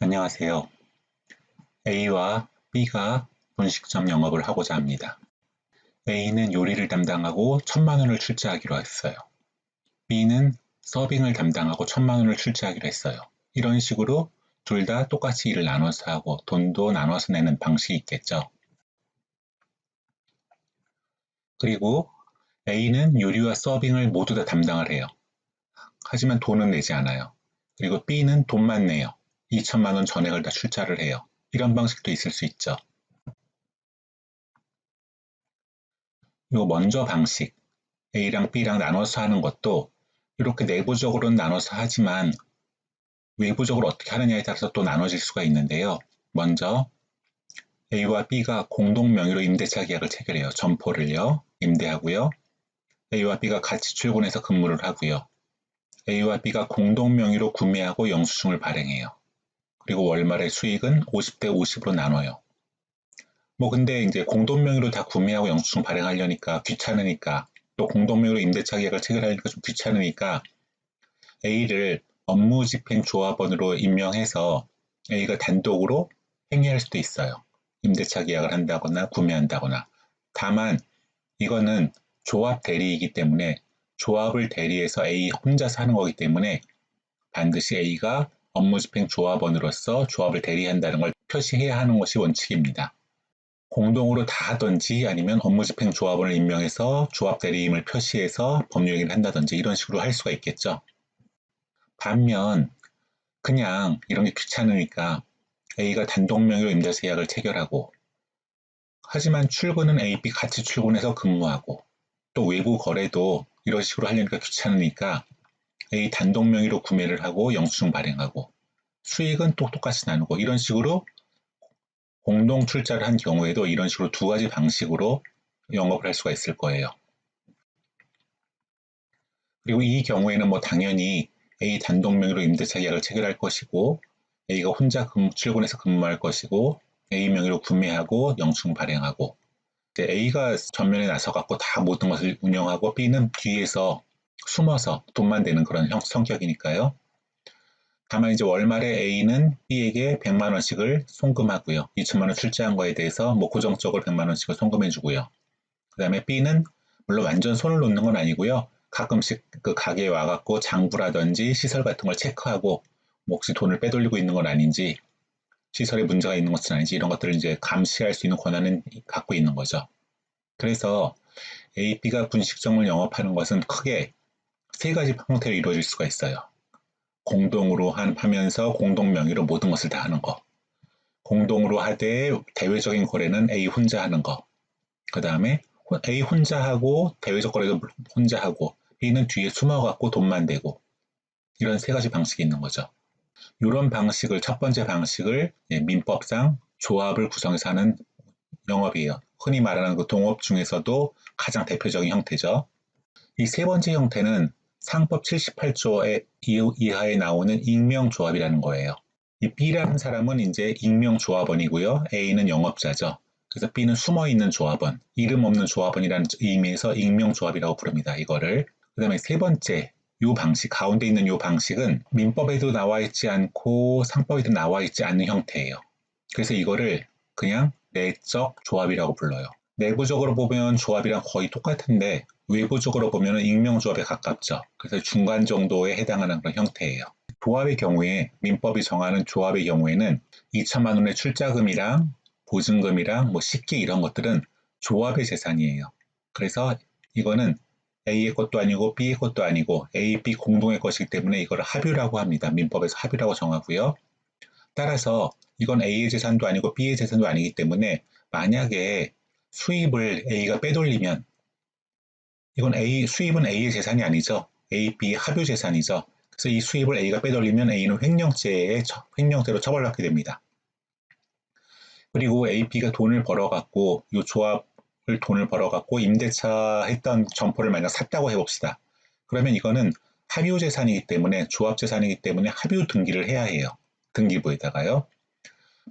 안녕하세요. A와 B가 분식점 영업을 하고자 합니다. A는 요리를 담당하고 천만 원을 출자하기로 했어요. B는 서빙을 담당하고 천만 원을 출자하기로 했어요. 이런 식으로 둘 다 똑같이 일을 나눠서 하고 돈도 나눠서 내는 방식이 있겠죠. 그리고 A는 요리와 서빙을 모두 다 담당을 해요. 하지만 돈은 내지 않아요. 그리고 B는 돈만 내요. 2천만 원 전액을 다 출자를 해요. 이런 방식도 있을 수 있죠. 요 먼저 방식, A랑 B랑 나눠서 하는 것도 이렇게 내부적으로는 나눠서 하지만 외부적으로 어떻게 하느냐에 따라서 또 나눠질 수가 있는데요. 먼저 A와 B가 공동 명의로 임대차 계약을 체결해요. 점포를요. 임대하고요. A와 B가 같이 출근해서 근무를 하고요. A와 B가 공동 명의로 구매하고 영수증을 발행해요. 그리고 월말의 수익은 50대 50으로 나눠요. 뭐 근데 이제 공동명의로 다 구매하고 영수증 발행하려니까 귀찮으니까 또 공동명의로 임대차 계약을 체결하니까 좀 귀찮으니까 A를 업무집행조합원으로 임명해서 A가 단독으로 행위할 수도 있어요. 임대차 계약을 한다거나 구매한다거나. 다만 이거는 조합 대리이기 때문에 조합을 대리해서 A 혼자서 하는 거기 때문에 반드시 A가 업무 집행 조합원으로서 조합을 대리한다는 걸 표시해야 하는 것이 원칙입니다. 공동으로 다 하든지 아니면 업무 집행 조합원을 임명해서 조합 대리임을 표시해서 법률행위를 한다든지 이런 식으로 할 수가 있겠죠. 반면 그냥 이런 게 귀찮으니까 A가 단독 명의로 임대차 계약을 체결하고 하지만 출근은 A, B 같이 출근해서 근무하고 또 외부 거래도 이런 식으로 하려니까 귀찮으니까 단독 명의로 구매를 하고 영수증 발행하고 수익은 또 똑같이 나누고 이런 식으로 공동 출자를 한 경우에도 이런 식으로 두 가지 방식으로 영업을 할 수가 있을 거예요. 그리고 이 경우에는 뭐 당연히 A 단독 명의로 임대차 계약을 체결할 것이고 A가 혼자 근무, 출근해서 근무할 것이고 A 명의로 구매하고 영수증 발행하고 A가 전면에 나서 갖고 다 모든 것을 운영하고 B는 뒤에서 숨어서 돈만 되는 그런 형, 성격이니까요. 다만 이제 월말에 A는 B에게 100만 원씩을 송금하고요. 2천만 원 출자한 거에 대해서 뭐 고정적으로 100만 원씩을 송금해 주고요. 그 다음에 B는 물론 완전 손을 놓는 건 아니고요. 가끔씩 그 가게에 와갖고 장부라든지 시설 같은 걸 체크하고 뭐 혹시 돈을 빼돌리고 있는 건 아닌지 시설에 문제가 있는 것은 아닌지 이런 것들을 이제 감시할 수 있는 권한은 갖고 있는 거죠. 그래서 A, B가 분식점을 영업하는 것은 크게 세 가지 형태로 이루어질 수가 있어요. 공동으로 하면서 공동 명의로 모든 것을 다 하는 거. 공동으로 하되 대외적인 거래는 A 혼자 하는 거. 그 다음에 A 혼자 하고 대외적 거래도 혼자 하고 B는 뒤에 숨어갖고 돈만 대고 이런 세 가지 방식이 있는 거죠. 이런 방식을 첫 번째 방식을 예, 민법상 조합을 구성해서 하는 영업이에요. 흔히 말하는 그 동업 중에서도 가장 대표적인 형태죠. 이 세 번째 형태는 상법 78조의 이하에 나오는 익명조합이라는 거예요. 이 B라는 사람은 이제 익명조합원이고요. A는 영업자죠. 그래서 B는 숨어있는 조합원, 이름 없는 조합원이라는 의미에서 익명조합이라고 부릅니다. 이거를. 그 다음에 세 번째, 이 방식, 가운데 있는 이 방식은 민법에도 나와 있지 않고 상법에도 나와 있지 않는 형태예요. 그래서 이거를 그냥 내적 조합이라고 불러요. 내부적으로 보면 조합이랑 거의 똑같은데 외부적으로 보면 익명조합에 가깝죠. 그래서 중간 정도에 해당하는 그런 형태예요. 조합의 경우에 민법이 정하는 조합의 경우에는 2천만 원의 출자금이랑 보증금이랑 뭐 식기 이런 것들은 조합의 재산이에요. 그래서 이거는 A의 것도 아니고 B의 것도 아니고 A, B 공동의 것이기 때문에 이걸 합유라고 합니다. 민법에서 합유라고 정하고요. 따라서 이건 A의 재산도 아니고 B의 재산도 아니기 때문에 만약에 수입을 A가 빼돌리면 이건 A 수입은 A의 재산이 아니죠. A, B 합유 재산이죠. 그래서 이 수입을 A가 빼돌리면 A는 횡령죄에 횡령죄로 처벌받게 됩니다. 그리고 A, B가 돈을 벌어갖고 이 조합을 돈을 벌어갖고 임대차 했던 점포를 만약 샀다고 해봅시다. 그러면 이거는 합유 재산이기 때문에 조합 재산이기 때문에 합유 등기를 해야 해요. 등기부에다가요.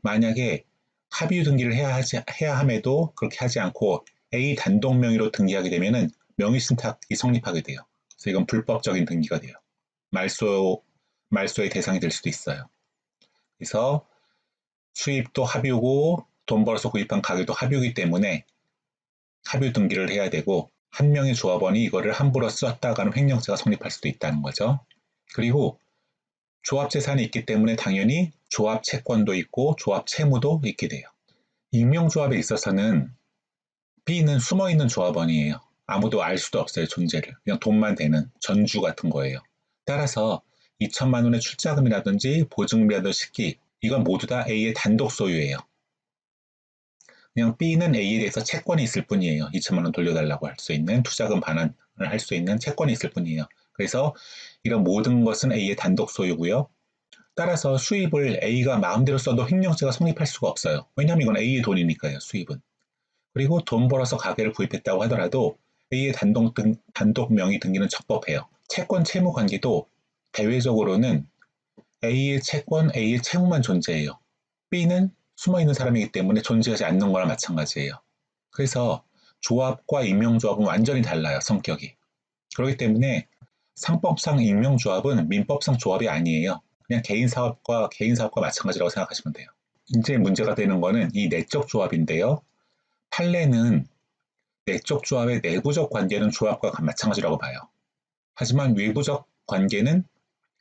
만약에 합의 등기를 해야, 하지, 해야 함에도 그렇게 하지 않고 A 단독 명의로 등기하게 되면 명의 신탁이 성립하게 돼요. 그래서 이건 불법적인 등기가 돼요. 말소, 말소의 대상이 될 수도 있어요. 그래서 수입도 합유고 돈 벌어서 구입한 가게도 합유이기 때문에 합유 등기를 해야 되고 한 명의 조합원이 이거를 함부로 썼다가는 횡령죄가 성립할 수도 있다는 거죠. 그리고 조합 재산이 있기 때문에 당연히 조합 채권도 있고 조합 채무도 있게 돼요. 익명조합에 있어서는 B는 숨어있는 조합원이에요. 아무도 알 수도 없어요, 존재를. 그냥 돈만 되는 전주 같은 거예요. 따라서 2천만 원의 출자금이라든지 보증비라든지 식기, 이건 모두 다 A의 단독 소유예요. 그냥 B는 A에 대해서 채권이 있을 뿐이에요. 2천만 원 돌려달라고 할 수 있는 투자금 반환을 할 수 있는 채권이 있을 뿐이에요. 그래서 이런 모든 것은 A의 단독 소유고요. 따라서 수입을 A가 마음대로 써도 횡령죄가 성립할 수가 없어요. 왜냐하면 이건 A의 돈이니까요, 수입은. 그리고 돈 벌어서 가게를 구입했다고 하더라도 A의 단독, 등, 단독 명의 등기는 적법해요. 채권 채무 관계도 대외적으로는 A의 채권, A의 채무만 존재해요. B는 숨어있는 사람이기 때문에 존재하지 않는 거나 마찬가지예요. 그래서 조합과 익명조합은 완전히 달라요, 성격이. 그렇기 때문에 상법상 익명조합은 민법상 조합이 아니에요. 그냥 개인 사업과 개인 사업과 마찬가지라고 생각하시면 돼요. 이제 문제가 되는 거는 이 내적 조합인데요. 판례는 내적 조합의 내부적 관계는 조합과 마찬가지라고 봐요. 하지만 외부적 관계는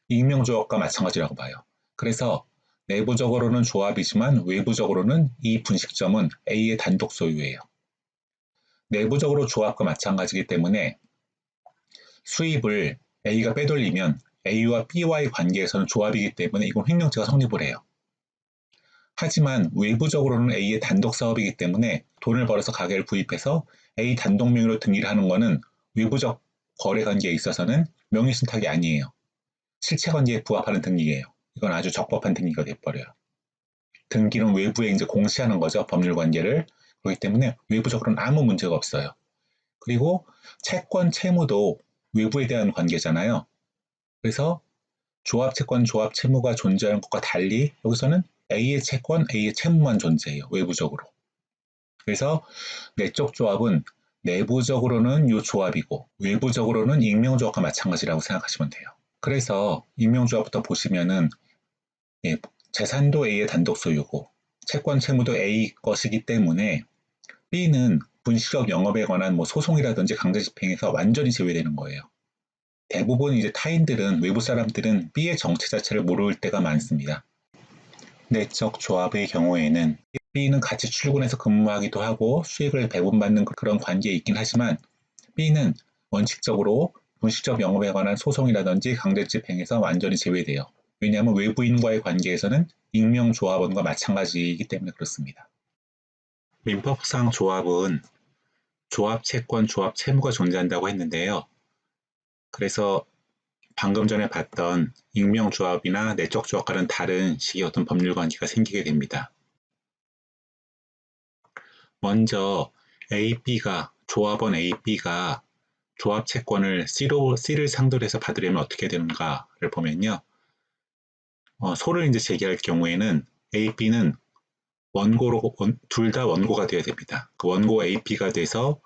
익명조합과 마찬가지라고 봐요. 그래서 내부적으로는 조합이지만 외부적으로는 이 분식점은 A의 단독 소유예요. 내부적으로 조합과 마찬가지이기 때문에 수입을 A가 빼돌리면 A와 B와의 관계에서는 조합이기 때문에 이건 횡령죄가 성립을 해요. 하지만 외부적으로는 A의 단독 사업이기 때문에 돈을 벌어서 가게를 구입해서 A 단독 명의로 등기를 하는 것은 외부적 거래 관계에 있어서는 명의 신탁이 아니에요. 실체 관계에 부합하는 등기예요. 이건 아주 적법한 등기가 돼버려요. 등기는 외부에 이제 공시하는 거죠. 법률 관계를. 그렇기 때문에 외부적으로는 아무 문제가 없어요. 그리고 채권, 채무도 외부에 대한 관계잖아요. 그래서 조합 채권, 조합 채무가 존재하는 것과 달리 여기서는 A의 채권, A의 채무만 존재해요. 외부적으로. 그래서 내적 조합은 내부적으로는 이 조합이고 외부적으로는 익명조합과 마찬가지라고 생각하시면 돼요. 그래서 익명조합부터 보시면은 예, 재산도 A의 단독 소유고 채권 채무도 A 것이기 때문에 B는 분식적 영업에 관한 뭐 소송이라든지 강제 집행에서 완전히 제외되는 거예요. 대부분 이제 타인들은 외부 사람들은 B의 정체 자체를 모를 때가 많습니다. 내적 조합의 경우에는 B는 같이 출근해서 근무하기도 하고 수익을 배분받는 그런 관계에 있긴 하지만 B는 원칙적으로 분식적 영업에 관한 소송이라든지 강제 집행에서 완전히 제외돼요. 왜냐하면 외부인과의 관계에서는 익명 조합원과 마찬가지이기 때문에 그렇습니다. 민법상 조합은 조합 채권, 조합 채무가 존재한다고 했는데요. 그래서 방금 전에 봤던 익명조합이나 내적 조합과는 다른 식의 어떤 법률 관계가 생기게 됩니다. 먼저 A, B가 조합원 A, B가 조합 채권을 C로, C를 상대로 해서 받으려면 어떻게 되는가를 보면요. 어, 소를 이제 제기할 경우에는 A, B는 원고로 둘 다 원고가 되어야 됩니다. 그 원고 A, B가 돼서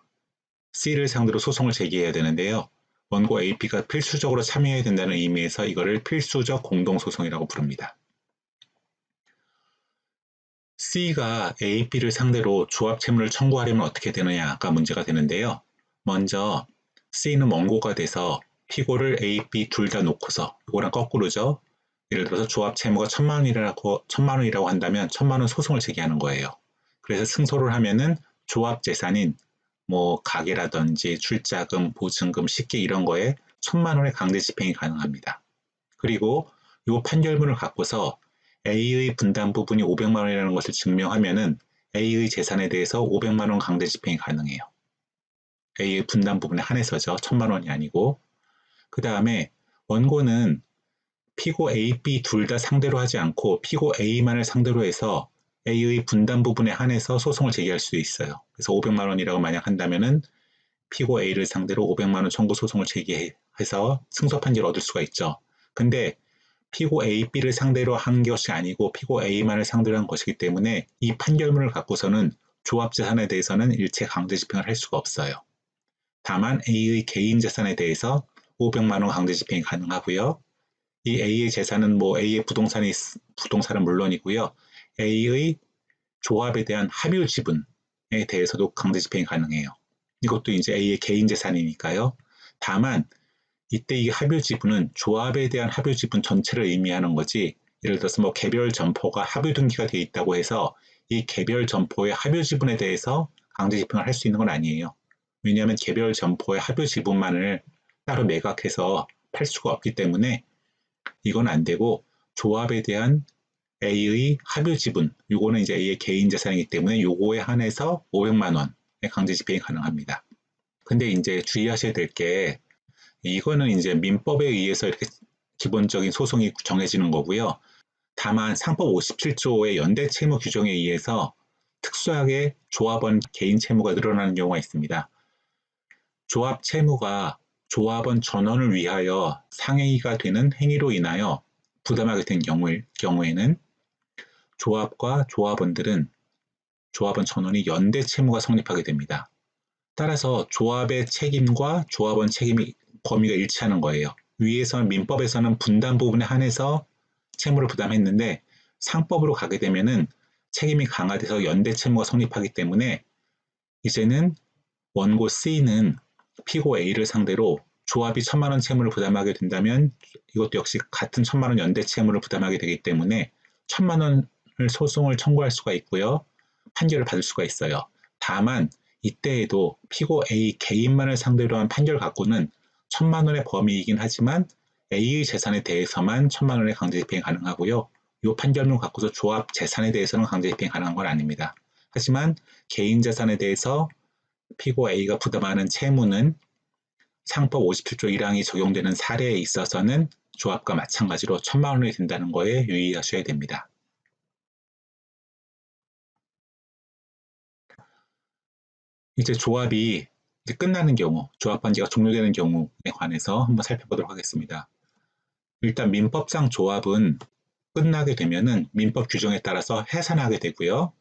C를 상대로 소송을 제기해야 되는데요. 원고 A, B가 필수적으로 참여해야 된다는 의미에서 이거를 필수적 공동소송이라고 부릅니다. C가 A, B를 상대로 조합 채무를 청구하려면 어떻게 되느냐가 문제가 되는데요. 먼저 C는 원고가 돼서 피고를 A, B 둘 다 놓고서 이거랑 거꾸로죠. 예를 들어서 조합 채무가 천만 원이라고 천만 원이라고 한다면 천만 원 소송을 제기하는 거예요. 그래서 승소를 하면은 조합 재산인 뭐 가게라든지 출자금, 보증금, 식기 이런 거에 천만 원의 강제 집행이 가능합니다. 그리고 이 판결문을 갖고서 A의 분담 부분이 500만 원이라는 것을 증명하면은 A의 재산에 대해서 500만 원 강제 집행이 가능해요. A의 분담 부분에 한해서죠. 천만 원이 아니고. 그 다음에 원고는 피고 A, B 둘 다 상대로 하지 않고 피고 A만을 상대로 해서 A의 분담 부분에 한해서 소송을 제기할 수도 있어요. 그래서 500만 원이라고 만약 한다면은 피고 A를 상대로 500만 원 청구 소송을 제기해서 승소 판결을 얻을 수가 있죠. 근데 피고 A, B를 상대로 한 것이 아니고 피고 A만을 상대로 한 것이기 때문에 이 판결문을 갖고서는 조합 재산에 대해서는 일체 강제 집행을 할 수가 없어요. 다만 A의 개인 재산에 대해서 500만 원 강제 집행이 가능하고요. 이 A의 재산은 뭐 A의 부동산이 있- 부동산은 물론이고요. A의 조합에 대한 합유 지분에 대해서도 강제 집행이 가능해요. 이것도 이제 A의 개인 재산이니까요. 다만 이때 이 합유 지분은 조합에 대한 합유 지분 전체를 의미하는 거지. 예를 들어서 뭐 개별 점포가 합유 등기가 되어 있다고 해서 이 개별 점포의 합유 지분에 대해서 강제 집행을 할 수 있는 건 아니에요. 왜냐하면 개별 점포의 합유 지분만을 따로 매각해서 팔 수가 없기 때문에 이건 안 되고 조합에 대한 A의 합유 지분, 요거는 이제 A의 개인 재산이기 때문에 요거에 한해서 500만 원의 강제 집행이 가능합니다. 근데 이제 주의하셔야 될 게 이거는 이제 민법에 의해서 이렇게 기본적인 소송이 정해지는 거고요. 다만 상법 57조의 연대 채무 규정에 의해서 특수하게 조합원 개인 채무가 늘어나는 경우가 있습니다. 조합 채무가 조합원 전원을 위하여 상행위가 되는 행위로 인하여 부담하게 된 경우에, 경우에는 조합과 조합원들은 조합원 전원이 연대 채무가 성립하게 됩니다. 따라서 조합의 책임과 조합원 책임이 범위가 일치하는 거예요. 위에서는 민법에서는 분담 부분에 한해서 채무를 부담했는데 상법으로 가게 되면은 책임이 강화돼서 연대 채무가 성립하기 때문에 이제는 원고 C는 피고 A를 상대로 조합이 천만 원 채무를 부담하게 된다면 이것도 역시 같은 천만 원 연대 채무를 부담하게 되기 때문에 천만 원을 소송을 청구할 수가 있고요. 판결을 받을 수가 있어요. 다만 이때에도 피고 A 개인만을 상대로 한 판결 갖고는 천만 원의 범위이긴 하지만 A의 재산에 대해서만 천만 원의 강제 집행이 가능하고요. 이 판결문 갖고서 조합 재산에 대해서는 강제 집행이 가능한 건 아닙니다. 하지만 개인 재산에 대해서 피고 A가 부담하는 채무는 상법 57조 1항이 적용되는 사례에 있어서는 조합과 마찬가지로 천만 원이 된다는 거에 유의하셔야 됩니다. 이제 조합이 이제 끝나는 경우, 조합 관계가 종료되는 경우에 관해서 한번 살펴보도록 하겠습니다. 일단 민법상 조합은 끝나게 되면은 민법 규정에 따라서 해산하게 되고요.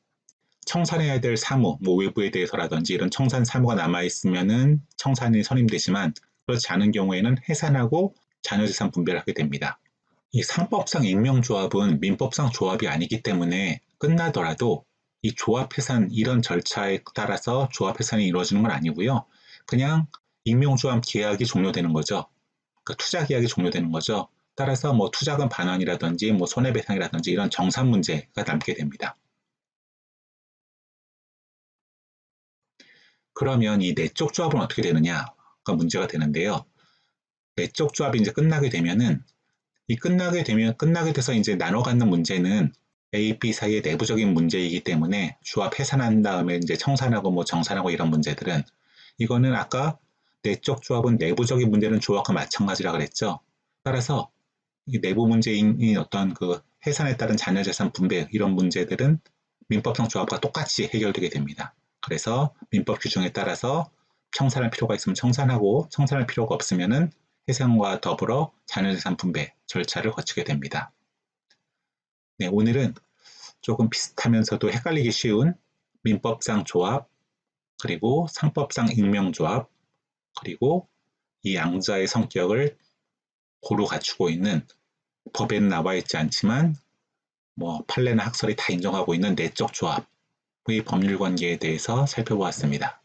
청산해야 될 사무, 뭐 외부에 대해서라든지 이런 청산 사무가 남아 있으면은 청산이 선임되지만 그렇지 않은 경우에는 해산하고 자녀재산 분배를 하게 됩니다. 이 상법상 익명조합은 민법상 조합이 아니기 때문에 끝나더라도 이 조합 해산 이런 절차에 따라서 조합 해산이 이루어지는 건 아니고요. 그냥 익명조합 계약이 종료되는 거죠. 그 투자 계약이 종료되는 거죠. 따라서 뭐 투자금 반환이라든지 뭐 손해배상이라든지 이런 정산 문제가 남게 됩니다. 그러면 이 내적 조합은 어떻게 되느냐가 문제가 되는데요. 내적 조합이 이제 끝나게 되면은 이 끝나게 되면 끝나게 돼서 이제 나눠 갖는 문제는 A, B 사이의 내부적인 문제이기 때문에 조합 해산한 다음에 이제 청산하고 뭐 정산하고 이런 문제들은 이거는 아까 내적 조합은 내부적인 문제는 조합과 마찬가지라 그랬죠. 따라서 이 내부 문제인 어떤 그 해산에 따른 자녀재산 분배 이런 문제들은 민법상 조합과 똑같이 해결되게 됩니다. 그래서 민법 규정에 따라서 청산할 필요가 있으면 청산하고 청산할 필요가 없으면은 해상과 더불어 자녀재산 분배 절차를 거치게 됩니다. 네, 오늘은 조금 비슷하면서도 헷갈리기 쉬운 민법상 조합, 그리고 상법상 익명조합, 그리고 이 양자의 성격을 고루 갖추고 있는 법에는 나와 있지 않지만 뭐 판례나 학설이 다 인정하고 있는 내적 조합의 법률 관계에 대해서 살펴보았습니다.